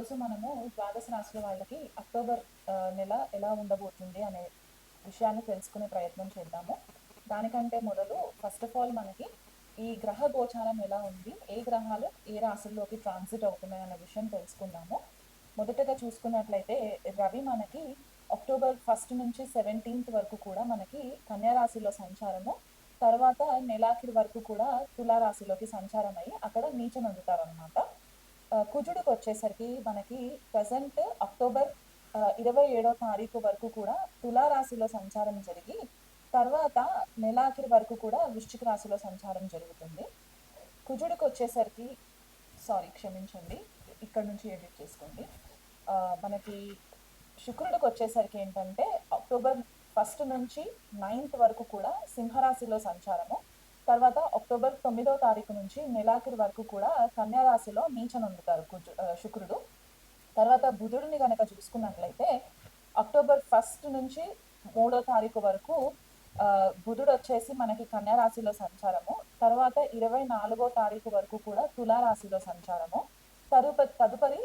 ఈరోజు మనము ద్వాదశ రాశుల వాళ్ళకి అక్టోబర్ నెల ఎలా ఉండబోతుంది అనే విషయాన్ని తెలుసుకునే ప్రయత్నం చేద్దాము. దానికంటే మొదలు ఫస్ట్ ఆఫ్ ఆల్ మనకి ఈ గ్రహ గోచారం ఎలా ఉంది ఏ గ్రహాలు ఏ రాశుల్లోకి ట్రాన్సిట్ అవుతున్నాయి అనే విషయం తెలుసుకుందాము. మొదటగా చూసుకున్నట్లయితే రవి మనకి అక్టోబర్ ఫస్ట్ నుంచి సెవెంటీన్త్ వరకు కూడా మనకి కన్యా రాశిలో సంచారము. తర్వాత నెలాఖరి వరకు కూడా తులారాశిలోకి సంచారం అయ్యి అక్కడ నీచనందుతారు నందుతారనమాట కుజుడికి వచ్చేసరికి మనకి ప్రజెంట్ అక్టోబర్ ఇరవై ఏడో తారీఖు వరకు కూడా తులారాశిలో సంచారం జరిగి తర్వాత నెలాఖరి వరకు కూడా వృశ్చిక రాశిలో సంచారం జరుగుతుంది. కుజుడికి వచ్చేసరికి సారీ క్షమించండి ఇక్కడ నుంచి ఎడిట్ చేసుకోండి. మనకి శుక్రుడికి వచ్చేసరికి ఏంటంటే అక్టోబర్ ఫస్ట్ నుంచి నైన్త్ వరకు కూడా సింహరాశిలో సంచారము. తర్వాత అక్టోబర్ తొమ్మిదో తారీఖు నుంచి నెలాఖరి వరకు కూడా కన్యారాశిలో రాశిలో నీచనందుతారు శుక్రుడు. తర్వాత బుధుడిని కనుక చూసుకున్నట్లయితే అక్టోబర్ ఫస్ట్ నుంచి మూడో తారీఖు వరకు బుధుడు వచ్చేసి మనకి కన్యారాశిలో సంచారము. తర్వాత ఇరవై నాలుగో తారీఖు వరకు కూడా తులారాశిలో సంచారము. తదుపరి తదుపరి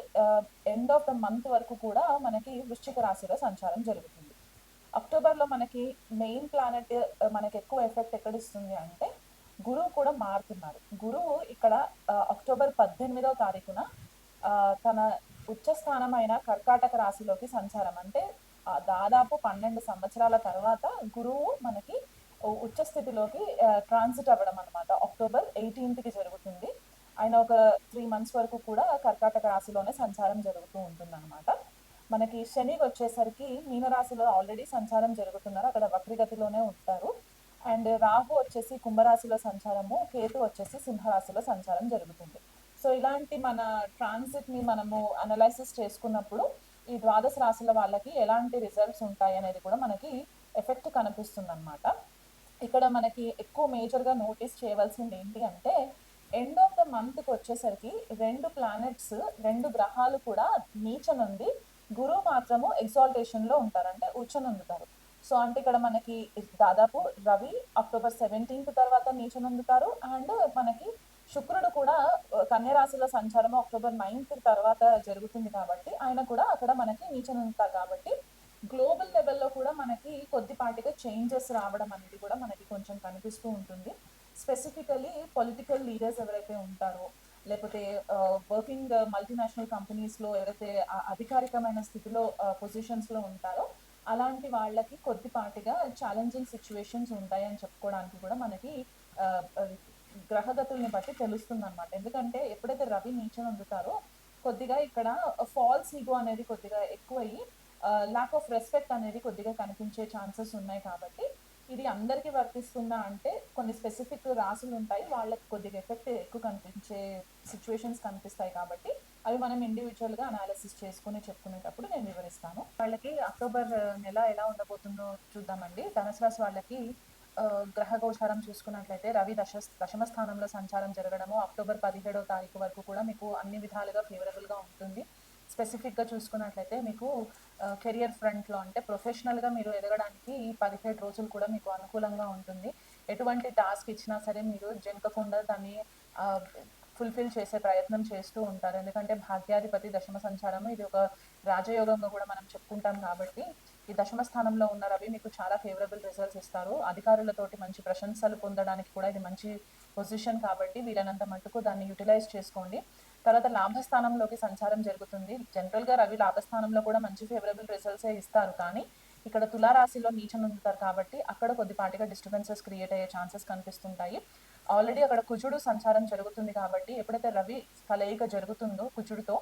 ఎండ్ ఆఫ్ ద మంత్ వరకు కూడా మనకి వృశ్చిక రాశిలో సంచారం జరుగుతుంది. అక్టోబర్లో మనకి మెయిన్ ప్లానెట్ మనకి ఎక్కువ ఎఫెక్ట్ ఎక్కడ ఇస్తుంది అంటే గురువు కూడా మారుతున్నారు. గురువు ఇక్కడ అక్టోబర్ పద్దెనిమిదవ తారీఖున తన ఉచ్చ స్థానమైన కర్కాటక రాశిలోకి సంచారం. అంటే దాదాపు పన్నెండు సంవత్సరాల తర్వాత గురువు మనకి ఉచ్చ స్థితిలోకి ట్రాన్సిట్ అవ్వడం అనమాట అక్టోబర్ ఎయిటీన్త్కి జరుగుతుంది. ఆయన ఒక త్రీ మంత్స్ వరకు కూడా కర్కాటక రాశిలోనే సంచారం జరుగుతూ ఉంటుంది మనకి శని వచ్చేసరికి మీనరాశిలో ఆల్రెడీ సంచారం జరుగుతున్నారు. అక్కడ వక్రిగతిలోనే ఉంటారు. అండ్ రాహు వచ్చేసి కుంభరాశిలో సంచారము కేతు వచ్చేసి సింహరాశిలో సంచారం జరుగుతుంది. సో ఇలాంటి మన ట్రాన్సిట్ని మనము అనలైసిస్ చేసుకున్నప్పుడు ఈ ద్వాదశ రాశుల వాళ్ళకి ఎలాంటి రిజల్ట్స్ ఉంటాయి అనేది కూడా మనకి ఎఫెక్ట్ కనిపిస్తుంది అనమాట ఇక్కడ మనకి ఎక్కువ మేజర్గా నోటీస్ చేయవలసింది ఏంటి అంటే ఎండ్ ఆఫ్ ద మంత్కి వచ్చేసరికి రెండు ప్లానెట్స్ రెండు గ్రహాలు కూడా నీచనుంది గురువు మాత్రము ఎగ్జాల్టేషన్లో ఉంటారు. అంటే ఉచ్చనుందుతారు సో అంటే ఇక్కడ మనకి దాదాపు రవి అక్టోబర్ సెవెంటీన్త్ తర్వాత నీచనుందుతారు. అండ్ మనకి శుక్రుడు కూడా కన్యరాశిలో సంచారం సంచారము అక్టోబర్ నైన్త్ తర్వాత జరుగుతుంది కాబట్టి ఆయన కూడా అక్కడ మనకి నీచనుందుతారు కాబట్టి గ్లోబల్ లెవెల్లో కూడా మనకి కొద్దిపాటిగా చేంజెస్ రావడం అనేది కూడా మనకి కొంచెం కనిపిస్తూ ఉంటుంది. స్పెసిఫికలీ పొలిటికల్ లీడర్స్ ఎవరైతే ఉంటారో లేకపోతే వర్కింగ్ మల్టీనేషనల్ కంపెనీస్లో ఎవరైతే అధికారికమైన స్థితిలో పొజిషన్స్లో ఉంటారో అలాంటి వాళ్ళకి కొద్దిపాటిగా ఛాలెంజింగ్ సిచ్యువేషన్స్ ఉంటాయి అని చెప్పుకోవడానికి కూడా మనకి గ్రహగతుల్ని బట్టి తెలుస్తుంది అనమాట ఎందుకంటే ఎప్పుడైతే రవి నీచం అందుతారో కొద్దిగా ఇక్కడ ఫాల్స్ ఈగో అనేది కొద్దిగా ఎక్కువయ్యి ల్యాక్ ఆఫ్ రెస్పెక్ట్ అనేది కొద్దిగా కనిపించే ఛాన్సెస్ ఉన్నాయి కాబట్టి ఇది అందరికీ వర్తిస్తుందా అంటే కొన్ని స్పెసిఫిక్ రాసులు ఉంటాయి వాళ్ళకి కొద్దిగా ఎఫెక్ట్ ఎక్కువ కనిపించే సిచ్యువేషన్స్ కనిపిస్తాయి కాబట్టి అవి మనం ఇండివిజువల్గా అనాలిసిస్ చేసుకుని చెప్పుకునేటప్పుడు నేను వివరిస్తాను. వాళ్ళకి అక్టోబర్ నెల ఎలా ఉండబోతుందో చూద్దామండి. ధనుసు రాశి వాళ్ళకి గ్రహ గోచారం చూసుకున్నట్లయితే రవి దశ దశమ స్థానంలో సంచారం జరగడము అక్టోబర్ పదిహేడవ తారీఖు వరకు కూడా మీకు అన్ని విధాలుగా ఫేవరబుల్గా ఉంటుంది. స్పెసిఫిక్గా చూసుకున్నట్లయితే మీకు కెరియర్ ఫ్రంట్లో అంటే ప్రొఫెషనల్గా మీరు ఎదగడానికి ఈ పదిహేడు రోజులు కూడా మీకు అనుకూలంగా ఉంటుంది. ఎటువంటి టాస్క్ ఇచ్చినా సరే మీరు జంకకుండా దాన్ని ఫుల్ఫిల్ చేసే ప్రయత్నం చేస్తూ ఉంటారు. ఎందుకంటే భాగ్యాధిపతి దశమ సంచారము ఇది ఒక రాజయోగంగా కూడా మనం చెప్పుకుంటాం కాబట్టి ఈ దశమ స్థానంలో ఉన్న రవి మీకు చాలా ఫేవరబుల్ రిజల్ట్స్ ఇస్తారు. అధికారులతోటి మంచి ప్రశంసలు పొందడానికి కూడా ఇది మంచి పొజిషన్ కాబట్టి వీలైనంత మటుకు దాన్ని యూటిలైజ్ చేసుకోండి. తర్వాత లాభస్థానంలోకి సంచారం జరుగుతుంది. జనరల్గా రవి లాభస్థానంలో కూడా మంచి ఫేవరబుల్ రిజల్ట్సే ఇస్తారు. కానీ ఇక్కడ తులారాశిలో నీచం ఉంటారు కాబట్టి అక్కడ కొద్దిపాటిగా డిస్టర్బెన్సెస్ క్రియేట్ అయ్యే ఛాన్సెస్ కనిపిస్తుంటాయి. ఆల్రెడీ అక్కడ కుజుడు సంచారం జరుగుతుంది కాబట్టి ఎప్పుడైతే రవి కలయిక జరుగుతుందో కుజుడితో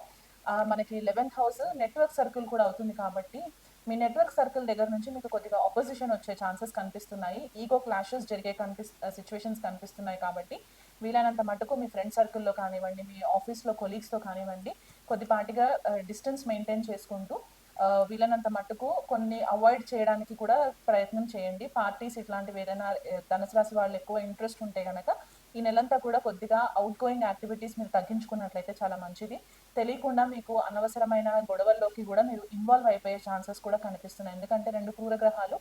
మనకి లెవెన్త్ హౌస్ నెట్వర్క్ సర్కిల్ కూడా అవుతుంది కాబట్టి మీ నెట్వర్క్ సర్కిల్ దగ్గర నుంచి మీకు కొద్దిగా ఆపోజిషన్ వచ్చే ఛాన్సెస్ కనిపిస్తున్నాయి. ఈగో క్లాషెస్ జరిగే కనిపి సిచ్యువేషన్స్ కనిపిస్తున్నాయి కాబట్టి వీలైనంత మటుకు మీ ఫ్రెండ్ సర్కిల్లో కానివ్వండి మీ ఆఫీస్లో కొలీగ్స్తో కానివ్వండి కొద్దిపాటిగా డిస్టెన్స్ మెయింటైన్ చేసుకుంటూ వీలైనంత మట్టుకు కొన్ని అవాయిడ్ చేయడానికి కూడా ప్రయత్నం చేయండి. పార్టీస్ ఇట్లాంటివి ఏదైనా ఏ, ధనుసు రాశి వాళ్ళు ఎక్కువ ఇంట్రెస్ట్ ఉంటే కనుక ఈ నెలంతా కూడా కొద్దిగా అవుట్ గోయింగ్ యాక్టివిటీస్ మీరు తగ్గించుకున్నట్లయితే చాలా మంచిది. తెలియకుండా మీకు అనవసరమైన గొడవల్లోకి కూడా మీరు ఇన్వాల్వ్ అయిపోయే ఛాన్సెస్ కూడా కనిపిస్తున్నాయి. ఎందుకంటే రెండు క్రూర గ్రహాలు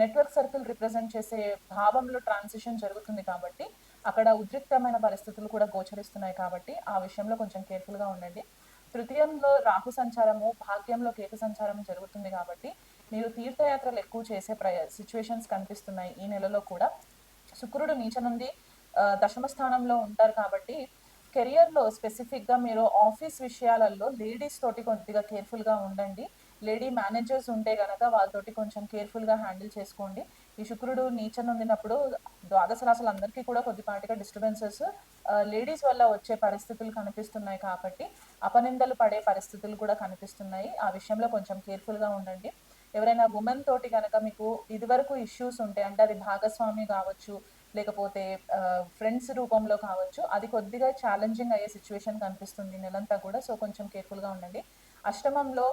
నెట్వర్క్ సర్కిల్ రిప్రజెంట్ చేసే భావంలో ట్రాన్సిషన్ జరుగుతుంది కాబట్టి అక్కడ ఉద్రిక్తమైన పరిస్థితులు కూడా గోచరిస్తున్నాయి కాబట్టి ఆ విషయంలో కొంచెం కేర్ఫుల్గా ఉండండి. తృతీయంలో రాహు సంచారము భాగ్యంలో కేతు సంచారం జరుగుతుంది కాబట్టి మీరు తీర్థయాత్రలు ఎక్కువ చేసే ప్రయ సిచ్యువేషన్స్ కనిపిస్తున్నాయి ఈ నెలలో కూడా. శుక్రుడు నీచ నుండి దశమ స్థానంలో ఉంటారు కాబట్టి కెరియర్లో స్పెసిఫిక్గా మీరు ఆఫీస్ విషయాలలో లేడీస్ తోటి కొద్దిగా కేర్ఫుల్గా ఉండండి. లేడీ మేనేజర్స్ ఉంటే కనుక వాళ్ళతోటి కొంచెం కేర్ఫుల్గా హ్యాండిల్ చేసుకోండి. ఈ శుక్రుడు నీచన ఉండినప్పుడు ద్వాదశ రాశులు అందరికీ కూడా కొద్దిపాటిగా డిస్టర్బెన్సెస్ లేడీస్ వల్ల వచ్చే పరిస్థితులు కనిపిస్తున్నాయి కాబట్టి అపనిందలు పడే పరిస్థితులు కూడా కనిపిస్తున్నాయి. ఆ విషయంలో కొంచెం కేర్ఫుల్గా ఉండండి. ఎవరైనా ఉమెన్ తోటి కనుక మీకు ఇదివరకు ఇష్యూస్ ఉంటే అంటే అది భాగస్వామి కావచ్చు లేకపోతే ఫ్రెండ్స్ రూపంలో కావచ్చు అది కొద్దిగా ఛాలెంజింగ్ అయ్యే సిచ్యువేషన్ కనిపిస్తుంది నెలంతా కూడా. సో కొంచెం కేర్ఫుల్గా ఉండండి. అష్టమంలో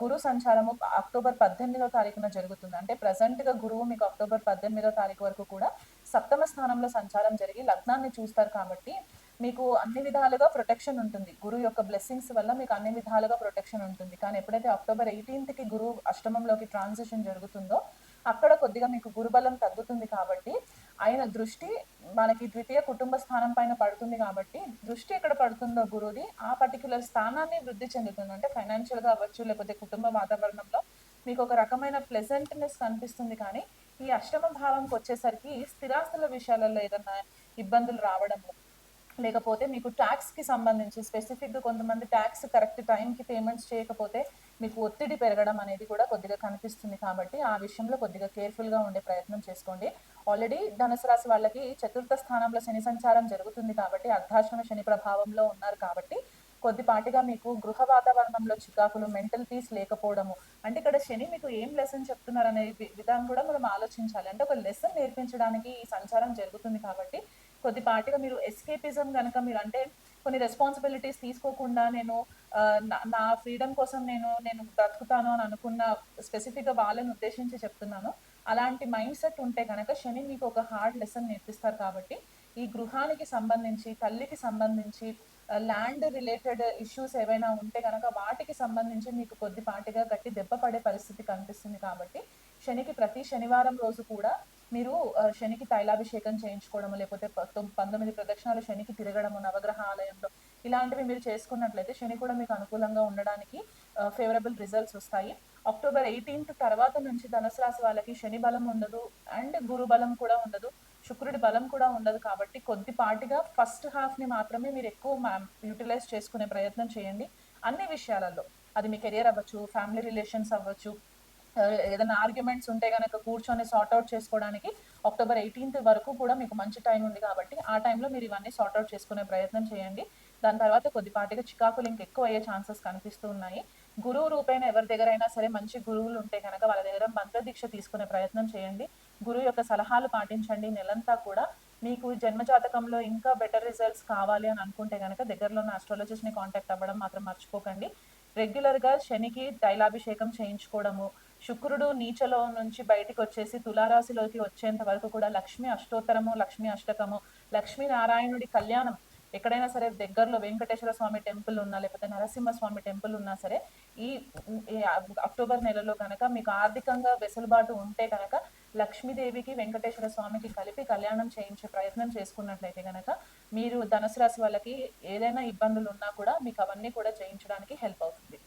గురు సంచారము అక్టోబర్ పద్దెనిమిదో తారీఖున జరుగుతుంది. అంటే ప్రజెంట్గా గురువు మీకు అక్టోబర్ పద్దెనిమిదో తారీఖు వరకు కూడా సప్తమ స్థానంలో సంచారం జరిగి లగ్నాన్ని చూస్తారు కాబట్టి మీకు అన్ని విధాలుగా ప్రొటెక్షన్ ఉంటుంది. గురువు యొక్క బ్లెస్సింగ్స్ వల్ల మీకు అన్ని విధాలుగా ప్రొటెక్షన్ ఉంటుంది. కానీ ఎప్పుడైతే అక్టోబర్ ఎయిటీన్త్కి గురువు అష్టమంలోకి ట్రాన్సిషన్ జరుగుతుందో అక్కడ కొద్దిగా మీకు గురుబలం తగ్గుతుంది కాబట్టి ఆయన దృష్టి మనకి ద్వితీయ కుటుంబ స్థానం పైన పడుతుంది కాబట్టి దృష్టి ఎక్కడ పడుతుందో గురువుది ఆ పర్టికులర్ స్థానాన్ని వృద్ధి చెందుతుంది. అంటే ఫైనాన్షియల్గా అవ్వచ్చు లేకపోతే కుటుంబ వాతావరణంలో మీకు ఒక రకమైన ప్లెజెంట్నెస్ కనిపిస్తుంది కానీ ఈ అష్టమ భావంకి వచ్చేసరికి స్థిరాస్తుల విషయాలలో ఏదన్నా ఇబ్బందులు రావడము లేకపోతే మీకు ట్యాక్స్కి సంబంధించి స్పెసిఫిక్గా కొంతమంది ట్యాక్స్ కరెక్ట్ టైంకి పేమెంట్స్ చేయకపోతే మీకు ఒత్తిడి పెరగడం అనేది కూడా కొద్దిగా కనిపిస్తుంది కాబట్టి ఆ విషయంలో కొద్దిగా కేర్ఫుల్గా ఉండే ప్రయత్నం చేసుకోండి. ఆల్రెడీ ధనుసు రాశి వాళ్ళకి చతుర్థ స్థానంలో శని సంచారం జరుగుతుంది కాబట్టి అర్ధాశ్రమ శని ప్రభావంలో ఉన్నారు కాబట్టి కొద్దిపాటిగా మీకు గృహ వాతావరణంలో చికాకులు మెంటల్ పీస్ లేకపోవడము అంటే ఇక్కడ శని మీకు ఏం లెసన్ చెప్తున్నారు అనే వి- విధానం కూడా మనం ఆలోచించాలి. అంటే ఒక లెసన్ నేర్పించడానికి ఈ సంచారం జరుగుతుంది కాబట్టి కొద్దిపాటిగా మీరు ఎస్కేపిజం కనుక మీరు అంటే కొన్ని రెస్పాన్సిబిలిటీస్ తీసుకోకుండా నేను నా- నా ఫ్రీడమ్ కోసం నేను నేను బ్రతుకుతాను అని అనుకున్న స్పెసిఫిక్గా వాళ్ళని ఉద్దేశించి చెప్తున్నాను. అలాంటి మైండ్ సెట్ ఉంటే కనుక శని మీకు ఒక హార్డ్ లెసన్ నేర్పిస్తారు కాబట్టి ఈ గృహానికి సంబంధించి తల్లికి సంబంధించి ల్యాండ్ రిలేటెడ్ ఇష్యూస్ ఏవైనా ఉంటే కనుక వాటికి సంబంధించి మీకు కొద్దిపాటిగా గట్టి దెబ్బ పడే పరిస్థితి కనిపిస్తుంది కాబట్టి శనికి ప్రతి శనివారం రోజు కూడా మీరు శనికి తైలాభిషేకం చేయించుకోవడము లేకపోతే పంతొమ్మిది ప్రదక్షిణాలు శనికి తిరగడము నవగ్రహ ఆలయంలో ఇలాంటివి మీరు చేసుకున్నట్లయితే శని కూడా మీకు అనుకూలంగా ఉండడానికి ఫేవరబుల్ రిజల్ట్స్ వస్తాయి. అక్టోబర్ ఎయిటీన్త్ తర్వాత నుంచి ధనుసు రాశి వాళ్ళకి శని బలం ఉండదు అండ్ గురు బలం కూడా ఉండదు శుక్రుడి బలం కూడా ఉండదు కాబట్టి కొద్దిపాటిగా ఫస్ట్ హాఫ్ని మాత్రమే మీరు ఎక్కువ యూటిలైజ్ చేసుకునే ప్రయత్నం చేయండి అన్ని విషయాలలో. అది మీ కెరియర్ అవ్వచ్చు ఫ్యామిలీ రిలేషన్స్ అవ్వచ్చు ఏదైనా ఆర్గ్యుమెంట్స్ ఉంటే కనుక కూర్చొని సార్ట్ అవుట్ చేసుకోవడానికి అక్టోబర్ ఎయిటీన్త్ వరకు కూడా మీకు మంచి టైం ఉంది కాబట్టి ఆ టైంలో మీరు ఇవన్నీ సార్ట్ అవుట్ చేసుకునే ప్రయత్నం చేయండి. దాని తర్వాత కొద్దిపాటిగా చికాకులు ఇంకెక్కువ అయ్యే ఛాన్సెస్ కనిపిస్తూ ఉన్నాయి. గురువు రూపేణ ఎవరి దగ్గర అయినా సరే మంచి గురువులు ఉంటే కనుక వాళ్ళ దగ్గర మంత్రదీక్ష తీసుకునే ప్రయత్నం చేయండి. గురువు యొక్క సలహాలు పాటించండి. నెలంతా కూడా మీకు జన్మ జాతకంలో ఇంకా బెటర్ రిజల్ట్స్ కావాలి అని అనుకుంటే కనుక దగ్గరలో ఉన్న astrologist ని కాంటాక్ట్ అవ్వడం మాత్రం మర్చిపోకండి. రెగ్యులర్గా శనికి తైలాభిషేకం చేయించుకోవడము శుక్రుడు నీచలో నుంచి బయటకు వచ్చేసి తులారాశిలోకి వచ్చేంత వరకు కూడా లక్ష్మి అష్టోత్తరము లక్ష్మీ అష్టకము లక్ష్మీ నారాయణుడి కళ్యాణం ఎక్కడైనా సరే దగ్గరలో వెంకటేశ్వర స్వామి టెంపుల్ ఉన్నా లేకపోతే నరసింహ స్వామి టెంపుల్ ఉన్నా సరే ఈ ఈ అక్టోబర్ నెలలో కనుక మీకు ఆర్థికంగా వెసులుబాటు ఉంటే కనుక లక్ష్మీదేవికి వెంకటేశ్వర స్వామికి కలిపి కళ్యాణం చేయించే ప్రయత్నం చేసుకున్నట్లయితే కనుక మీరు ధనుసు రాశి వాళ్ళకి ఏదైనా ఇబ్బందులు ఉన్నా కూడా మీకు అవన్నీ కూడా చేయించడానికి హెల్ప్ అవుతుంది.